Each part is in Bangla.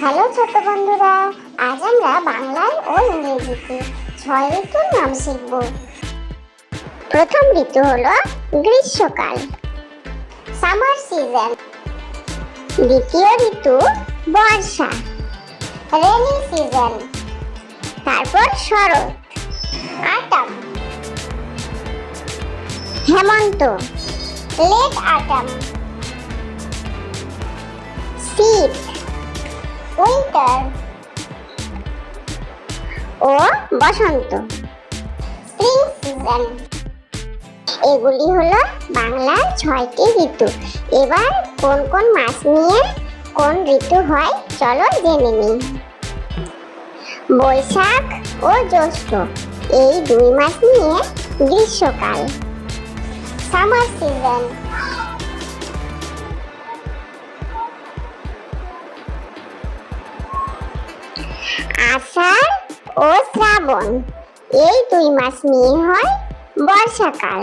হ্যালো ছোট বন্ধুরা, আজ আমরা বাংলায় ও ইংরেজিতে ছয় ঋতুর নাম শিখব। প্রথম ঋতু হলো গ্রীষ্মকাল সামার সিজন দ্বিতীয় ঋতু বর্ষা রেনি সিজন তারপর শরৎ আটাম হেমন্ত লেট আটাম শীত উইন্টার ও বসন্ত। স্প্রিং সিজন এগুলি হলো বাংলার ছয়টি ঋতু। এবার কোন কোন মাস নিয়ে কোন ঋতু হয়, চলো জেনে নিই। বৈশাখ ও জ্যৈষ্ঠ, এই দুই মাস নিয়ে গ্রীষ্মকাল। সামার সিজন আষাঢ় ও শ্রাবণ। এই দুই মাস নিয়ে হয় বর্ষাকাল।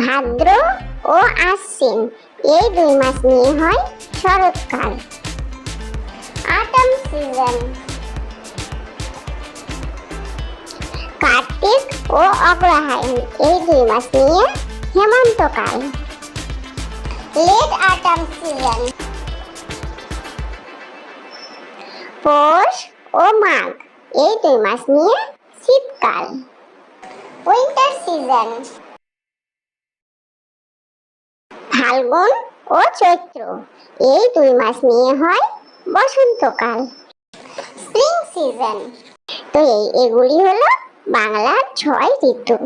ভাদ্র ও আশ্বিন, এই দুই মাস নিয়ে হয় শরৎকাল। কার্তিক ও অগ্রহায়ণ, এই দুই মাস নিয়ে হেমন্তকাল। Late আটাম season. পৌষ ও মাঘ এই দুই মাস নিয়ে শীতকাল। Winter season. ফাল্গুন ও চৈত্র এই দুই মাস নিয়ে হয় বসন্তকাল। Spring season. তো এই এগুলি হলো বাংলার ছয় ঋতু।